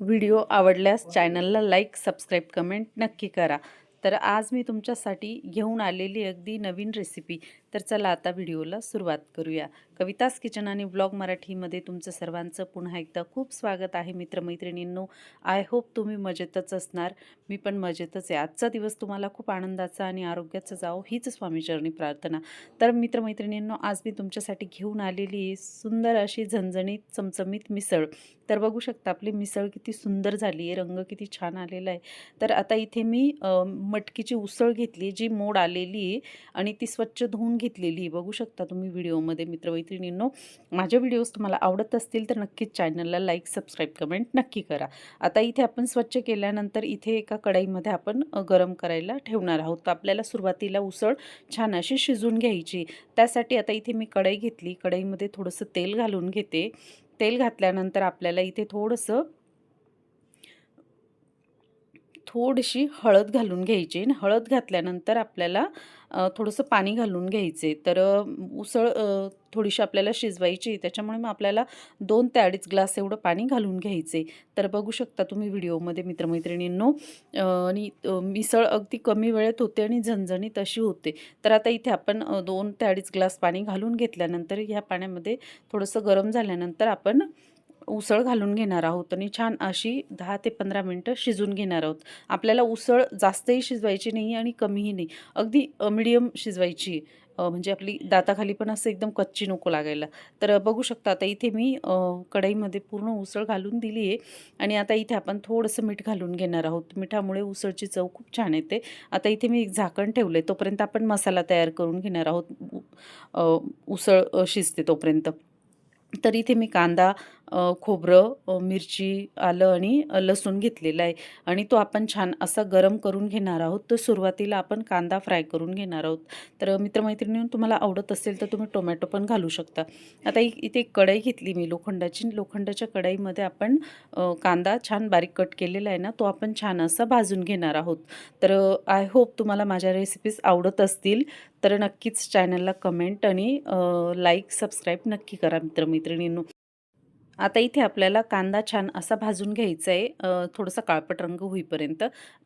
Video आवडल्यास चॅनलला like subscribe comment नक्की करा. तर आज मी तुमच्यासाठी घेऊन आलेली अगदी नवीन रेसिपी तर चला आता व्हिडिओला सुरुवात करूया. कवितास किचन आणि ब्लॉग मराठीमध्ये तुमचं सर्वांचं पुन्हा एकदा खूप स्वागत आहे मित्रमैत्रिणींनो. आय होप तुम्ही मजेतच असणार. मी पण मजेतच आहे. आजचा दिवस तुम्हाला खूप आनंदाचा आणि आरोग्याचा जावो हीच स्वामीचरणी प्रार्थना. तर मित्रमैत्रिणींनो आज मी तुमच्यासाठी घेऊन आलेली आहे सुंदर अशी झणझणीत चमचमीत मिसळ. तर बघू शकता आपली मिसळ किती सुंदर झाली आहे रंग किती छान आलेला आहे. तर आता इथे मी मटकीची उसळ घेतली जी मोड आलेली आहे आणि ती स्वच्छ धुवून घेतलेली बघू शकता तुम्ही व्हिडिओमध्ये मित्रमैत्रिणींनो माझ्या व्हिडिओज तुम्हाला आवडत असतील तर नक्कीच चॅनलला लाईक सबस्क्राईब कमेंट नक्की करा. आता इथे आपण स्वच्छ केल्यानंतर इथे एका कढईमध्ये आपण गरम करायला ठेवणार आहोत. तर आपल्याला सुरुवातीला उसळ छान अशी शिजून घ्यायची. त्यासाठी आता इथे मी कढई घेतली. कढईमध्ये थोडंसं तेल घालून घेते. तेल घातल्यानंतर आपल्याला इथे थोडंसं थोडीशी हळद घालून घ्यायची आणि हळद घातल्यानंतर आपल्याला थोडंसं पाणी घालून घ्यायचे. तर उसळ थोडीशी आपल्याला शिजवायची. त्याच्यामुळे मग आपल्याला दोन ते अडीच ग्लास एवढं पाणी घालून घ्यायचे. तर बघू शकता तुम्ही व्हिडिओमध्ये मित्रमैत्रिणींनो आणि मिसळ अगदी कमी वेळेत होते आणि झणझणीत अशी होते. तर आता इथे आपण दोन ते अडीच ग्लास पाणी घालून घेतल्यानंतर ह्या पाण्यामध्ये थोडंसं गरम झाल्यानंतर आपण उसळ घालून घेणार आहोत आणि छान अशी दहा ते पंधरा मिनटं शिजून घेणार आहोत. आपल्याला उसळ जास्तही शिजवायची नाही आणि कमीही नाही. अगदी मिडियम शिजवायची. म्हणजे आपली दाताखाली पण असं एकदम कच्ची नको लागायला. तर बघू शकता आता इथे मी कढईमध्ये पूर्ण उसळ घालून दिली आहे. आणि आता इथे आपण थोडंसं मीठ घालून घेणार आहोत. मिठामुळे उसळची चव खूप छान येते. आता इथे मी एक झाकण ठेवलं आहे तोपर्यंत आपण मसाला तयार करून घेणार आहोत. उसळ शिजते तोपर्यंत. तर इथे मी कांदा खोबरं मिरची आलं आणि लसूण घेतलेलं आहे. आणि तो आपण छान असा गरम करून घेणार आहोत. तर सुरुवातीला आपण कांदा फ्राय करून घेणार आहोत. तर मित्रमैत्रिणी तुम्हाला आवडत असेल तर तुम्ही टोमॅटो पण घालू शकता. आता इथे एक कढई घेतली मी लोखंडाची. लोखंडाच्या कढईमध्ये आपण कांदा छान बारीक कट केलेला आहे ना तो आपण छान असा भाजून घेणार आहोत. तर आय होप तुम्हाला माझ्या रेसिपीज आवडत असतील. तर नक्कीच चॅनलला कमेंट आणि लाईक सबस्क्राईब नक्की करा मित्रमैत्रिणींनो. आता इथे आपल्याला कांदा छान असा भाजून घ्यायचा आहे थोडंसं काळपट रंग होईपर्यंत.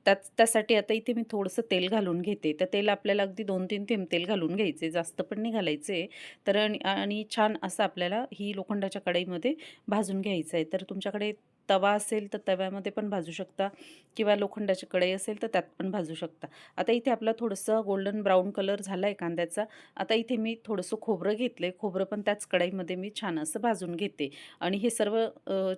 त्याच त्यासाठी आता इथे मी थोडंसं तेल घालून घेते. तर तेल आपल्याला अगदी दोन तीन थेंब तेल घालून घ्यायचे जास्त पण नाही घालायचे तर आणि आणि छान असं आपल्याला ही लोखंडाच्या कढईमध्ये भाजून घ्यायचं आहे तर तुमच्याकडे तवा असेल तर तव्यामध्ये पण भाजू शकता किंवा लोखंडाची कढई असेल तर त्यात पण भाजू शकता. आता इथे आपला थोडंसं गोल्डन ब्राऊन कलर झाला आहे कांद्याचा. आता इथे मी थोडंसं खोबरं घेतलं आहे खोबरं पण त्याच कढईमध्ये मी छान असं भाजून घेते. आणि हे सर्व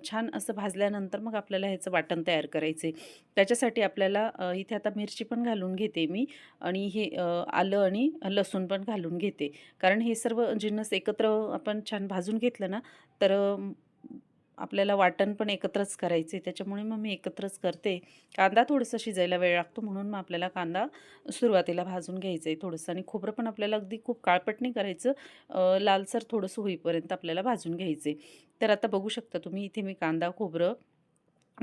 छान असं भाजल्यानंतर मग आपल्याला ह्याचं वाटण तयार करायचं आहे त्याच्यासाठी आपल्याला इथे आता मिरची पण घालून घेते मी. आणि हे आलं आणि लसूण पण घालून घेते. कारण हे सर्व जिन्नस एकत्र आपण छान भाजून घेतलं ना तर आपल्याला वाटण पण एकत्रच करायचे त्याच्यामुळे मग मी एकत्रच करते. कांदा थोडंसं शिजायला वेळ लागतो म्हणून मग आपल्याला कांदा सुरुवातीला भाजून घ्यायचं आहे थोडंसं. आणि खोबरं पण आपल्याला अगदी खूप काळपट नाही करायचं. लालसर थोडंसं होईपर्यंत आपल्याला भाजून घ्यायचं आहे तर आता बघू शकता तुम्ही इथे मी कांदा खोबरं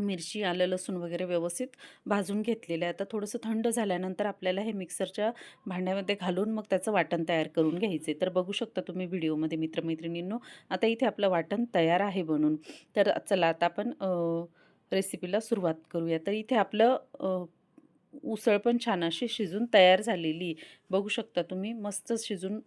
मिरची आलं लसूण वगैरे व्यवस्थित भाजून घेतलेलं आहे. आता थोडंसं थंड झाल्यानंतर आपल्याला हे मिक्सरच्या भांड्यामध्ये घालून मग त्याचं वाटण तयार करून घ्यायचे तर बघू शकता तुम्ही व्हिडिओमध्ये मित्रमैत्रिणींनो आता इथे आपलं वाटण तयार आहे बनून. तर चला आता आपण रेसिपीला सुरुवात करूया. तर इथे आपलं उसळ पण छान अशी शिजून तयार झालेली बघू शकता तुम्ही मस्त शिजून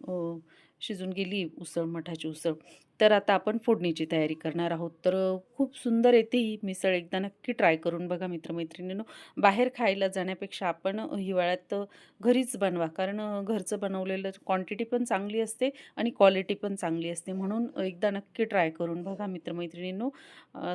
शिजून गेली उसळ मठाची उसळ. तर आता आपण फोडणीची तयारी करणार आहोत. तर खूप सुंदर येते ही मिसळ. एकदा नक्की ट्राय करून बघा मित्रमैत्रिणींनो. बाहेर खायला जाण्यापेक्षा आपण हिवाळ्यात घरीच बनवा. कारण घरचं बनवलेलं क्वांटिटी पण चांगली असते आणि क्वालिटी पण चांगली असते. म्हणून एकदा नक्की ट्राय करून बघा मित्रमैत्रिणींनो.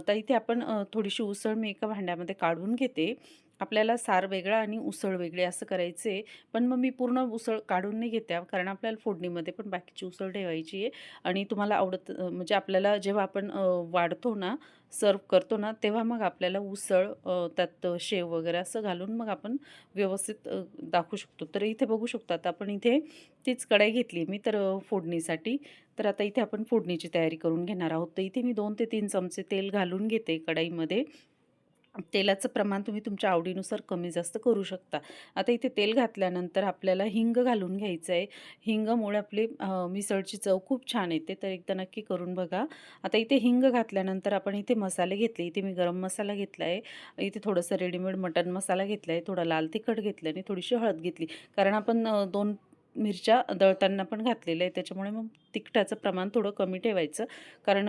तर इथे आपण थोडीशी उसळ मी एका भांड्यामध्ये काढून घेते. आपल्याला सार वेगळा आणि उसळ वेगळी असं करायचं. आहे पण मग मी पूर्ण उसळ काढून नाही घेते कारण आपल्याला फोडणीमध्ये पण बाकीची उसळ ठेवायची आहे. आणि तुम्हाला आवडत म्हणजे आपल्याला जेव्हा आपण वाढतो ना सर्व करतो ना तेव्हा मग आपल्याला उसळ त्यात शेव वगैरे असं घालून मग आपण व्यवस्थित दाखवू शकतो. तर इथे बघू शकतो आता आपण इथे तीच कढाई घेतली मी तर फोडणीसाठी. तर आता इथे आपण फोडणीची तयारी करून घेणार आहोत. तर इथे मी दोन ते तीन चमचे तेल घालून घेते कढाईमध्ये. तेलाचं प्रमाण तुम्ही तुमच्या आवडीनुसार कमी जास्त करू शकता. आता इथे तेल घातल्यानंतर आपल्याला हिंग घालून घ्यायचं आहे हिंगामुळे आपली मिसळची चव खूप छान येते. तर एकदा नक्की करून बघा. आता इथे हिंग घातल्यानंतर आपण इथे मसाले घेतले. इथे मी गरम मसाला घेतला आहे इथे थोडंसं रेडीमेड मटन मसाला घेतला आहे थोडा लाल तिखट घेतलं आणि थोडीशी हळद घेतली. कारण आपण दोन मिरच्या दळताना पण घातलेलं आहे त्याच्यामुळे मग तिखटाचं प्रमाण थोडं कमी ठेवायचं. कारण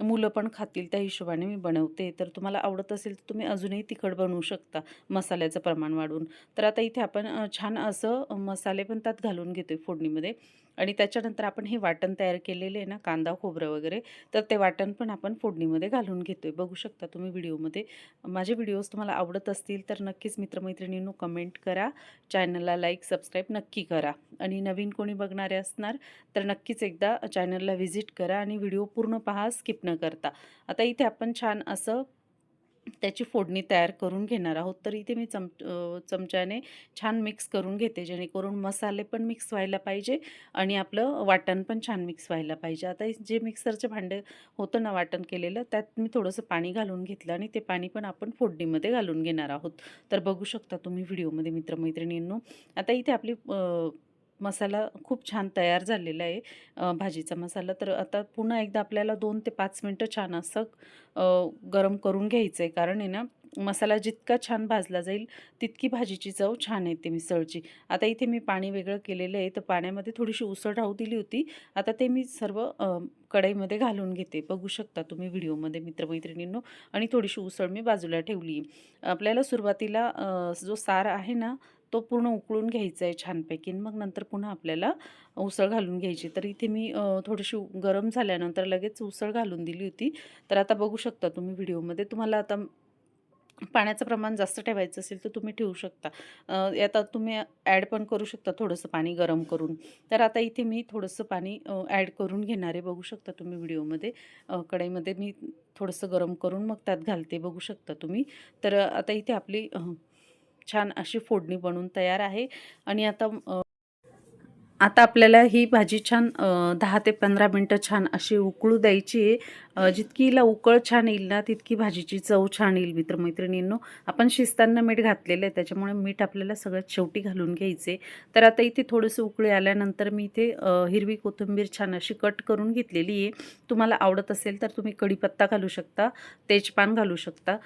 मुलं पण खातील त्या हिशोबाने मी बनवते. तर तुम्हाला आवडत असेल तर तुम्ही अजूनही तिखट बनवू शकता मसाल्याचं प्रमाण वाढवून तर आता इथे आपण छान असं मसाले पण त्यात घालून घेतो आहे फोडणीमध्ये. आणि त्याच्यानंतर आपण हे वाटण तयार केलेले आहे ना कांदा खोबरं वगैरे तर ते वाटण पण आपण फोडणीमध्ये घालून घेतो आहे बघू शकता तुम्ही व्हिडिओमध्ये. माझे व्हिडिओज तुम्हाला आवडत असतील तर नक्कीच मित्रमैत्रिणींनो कमेंट करा. चॅनलला लाईक सबस्क्राईब नक्की करा. आणि नवीन कोणी बघणारे असणार तर नक्कीच एकदा चॅनलला व्हिजिट करा आणि व्हिडिओ पूर्ण पहा स्किप न करता. आता इथे आपण छान असं त्याची फोडणी तयार करून घेणार आहोत. तर इथे मी चम चमच्याने छान मिक्स करून घेते जेणेकरून मसाले पण मिक्स व्हायला पाहिजे आणि आपलं वाटण पण छान मिक्स व्हायला पाहिजे. आता जे मिक्सरचे भांडे होतं ना वाटण केलेलं त्यात मी थोडंसं पाणी घालून घेतलं आणि ते पाणी पण आपण फोडणीमध्ये घालून घेणार आहोत. तर बघू शकता तुम्ही व्हिडिओमध्ये मित्रमैत्रिणींनो. आता इथे आपली मसाला खूप छान तयार झालेला आहे. भाजीचा मसाला. तर आता पुन्हा एकदा आपल्याला दोन ते पाच मिनटं छान असं गरम करून घ्यायचं आहे कारण आहे ना मसाला जितका छान भाजला जाईल तितकी भाजीची चव छान येते मिसळची. आता इथे मी पाणी वेगळं केलेलं आहे. तर पाण्यामध्ये थोडीशी उसळ राहू दिली होती. आता ते मी सर्व कढईमध्ये घालून घेते. बघू शकता तुम्ही व्हिडिओमध्ये मित्रमैत्रिणींनो. आणि थोडीशी उसळ मी बाजूला ठेवली आपल्याला सुरुवातीला जो सार आहे ना तो पूर्ण उकळून घ्यायचा आहे छानपैकी मग नंतर पुन्हा आपल्याला उसळ घालून घ्यायची. तर इथे मी थोडीशी उ- गरम झाल्यानंतर लगेच उसळ घालून दिली होती. तर आता बघू शकता तुम्ही व्हिडिओमध्ये. तुम्हाला आता पाण्याचं प्रमाण जास्त ठेवायचं असेल तर तुम्ही ठेवू शकता. आता यात तुम्ही ॲड पण करू शकता थोडंसं पाणी गरम करून. तर आता इथे मी थोडंसं पाणी ॲड करून घेणारे बघू शकता तुम्ही व्हिडिओमध्ये. कढईमध्ये मी थोडंसं गरम करून मग त्यात घालते. बघू शकता तुम्ही. तर आता इथे आपली छान अशी फोडणी बनवून तयार आहे. आणि आता आता आपल्याला ही भाजी छान दहा ते 15 मिनटं छान अशी उकळू द्यायची आहे. जितकी हिला उकळ छान येईल ना तितकी भाजीची चव छान येईल मित्रमैत्रिणींनो. आपण शिजताना मीठ घातलेलं आहे त्याच्यामुळे मीठ आपल्याला सगळ्यात शेवटी घालून घ्यायचे तर आता इथे थोडंसं उकळी आल्यानंतर मी इथे हिरवी कोथिंबीर छान अशी कट करून घेतलेली आहे. तुम्हाला आवडत असेल तर तुम्ही कढीपत्ता घालू शकता तेजपान घालू शकता.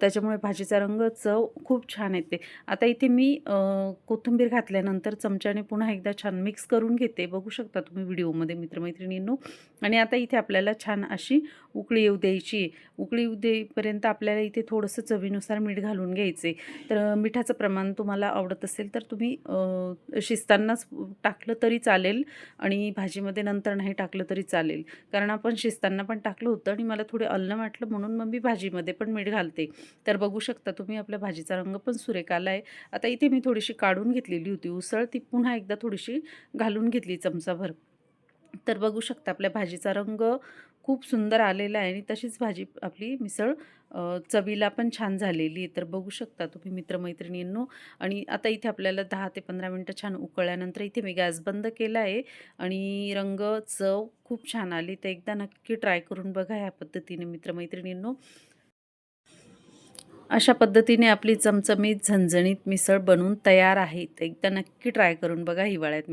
त्याच्यामुळे भाजीचा रंग चव खूप छान येते. आता इथे मी कोथिंबीर घातल्यानंतर चमच्याने पुन्हा एकदा छान मिक्स करून घेते. बघू शकता तुम्ही व्हिडिओमध्ये मित्रमैत्रिणींनो. आणि आता इथे आपल्याला छान अशी उकळी येऊ द्यायची. उकळी येऊ देईपर्यंत आपल्याला इथे थोडंसं चवीनुसार मीठ घालून घ्यायचे. तर मिठाचं प्रमाण तुम्हाला आवडत असेल तर तुम्ही शिस्तांनाच शिजतानाच टाकलं तरी चालेल आणि भाजीमध्ये नंतर नाही टाकलं तरी चालेल. कारण आपण शिजताना पण टाकलं होतं आणि मला थोडे अल्लं वाटलं म्हणून मग मी भाजीमध्ये पण मीठ घालते. तर बघू शकता तुम्ही आपल्या भाजीचा रंग पण सुरेख आला आहे. आता इथे मी थोडीशी काढून घेतलेली होती उसळ. ती पुन्हा एकदा थोडीशी घालून घेतली चमचाभर. तर बघू शकता आपल्या भाजीचा रंग खूप सुंदर आलेला आहे आणि तशीच भाजी आपली मिसळ चवीला पण छान झालेली आहे. तर बघू शकता तुम्ही मित्रमैत्रिणींनो. आणि आता इथे आपल्याला दहा ते पंधरा मिनटं छान उकळल्यानंतर इथे मी गॅस बंद केला आहे. आणि रंग चव खूप छान आली. तर एकदा नक्की ट्राय करून बघा ह्या पद्धतीने मित्रमैत्रिणींनो. अशा पद्धतीने आपली चमचमीत झणझणीत मिसळ बनवून तयार आहे. तर एकदा नक्की ट्राय करून बघा हिवाळ्यात